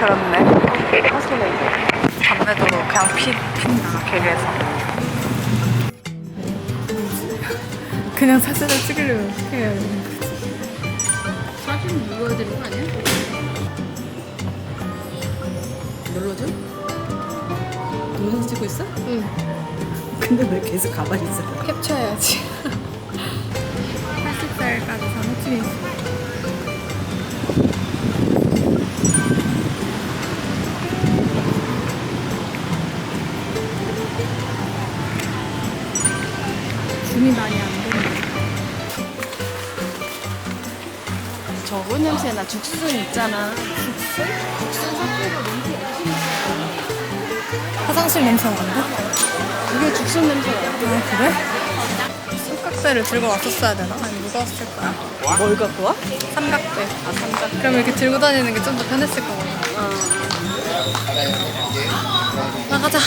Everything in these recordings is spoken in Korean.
그렇네. 담배도 그냥 피, 핀다, 길에서. 그냥 사진을 찍으려면 어떻게 해야 되는 거지? 사진 눌러야 되는 거 아니야? 눌러줘? 동영상 찍고 있어? 응. 근데 왜 계속 가만히 있어? 캡처해야지. 80살까지 산 호치민 씨. 줌이 많이 안 되네. 저거 냄새나 죽순 있잖아. 화장실 냄새 나는데? 그게 죽순 냄새야. 아, 그래? 삼각대를 들고 왔었어야 되나? 아니, 무거웠을 거야. 뭘 갖고 와? 삼각대. 아, 삼각. 그럼 이렇게 들고 다니는 게 좀 더 편했을 거거든. 어. 나가자.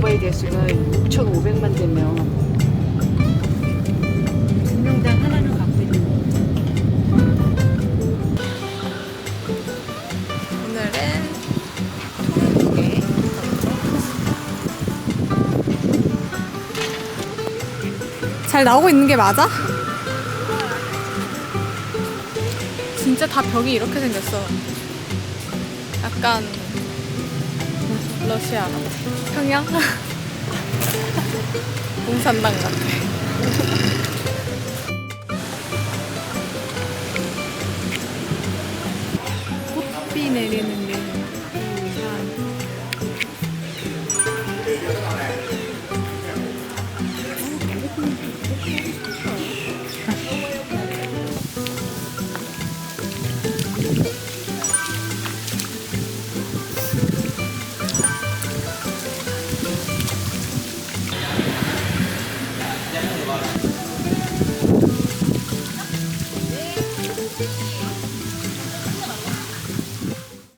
오토바이 대수가 6,500만 대면 두 명당 하나는 갖고 있는 오늘은 통두개 잘 나오고 있는 게 맞아? 진짜 다 벽이 이렇게 생겼어. 약간 러시아 같아. 평양? 공산당 같아. 꽃비 내리는